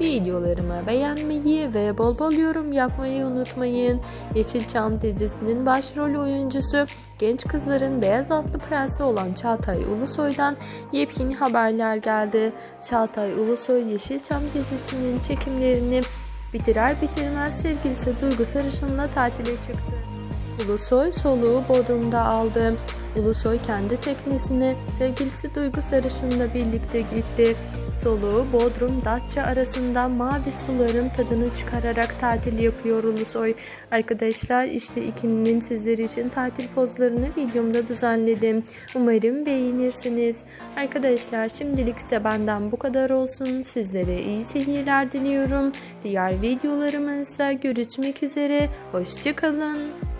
videolarımı beğenmeyi ve bol bol yorum yapmayı unutmayın. Yeşilçam dizisinin başrol oyuncusu genç kızların beyaz atlı prensi olan Çağatay Ulusoy'dan yepyeni haberler geldi. Çağatay Ulusoy Yeşilçam dizisinin çekimlerini bitirer bitirmez sevgilisi Duygu Sarışın'la tatile çıktı. Ulusoy soluğu Bodrum'da aldı. Ulusoy kendi teknesine sevgilisi Duygu Sarışın'la birlikte gitti. Soluğu Bodrum Datça arasında mavi suların tadını çıkararak tatil yapıyor Ulusoy. Arkadaşlar işte ikilinin sizler için tatil pozlarını videomda düzenledim. Umarım beğenirsiniz. Arkadaşlar şimdilik ise benden bu kadar olsun. Sizlere iyi seyirler diliyorum. Diğer videolarımızda görüşmek üzere. Hoşçakalın.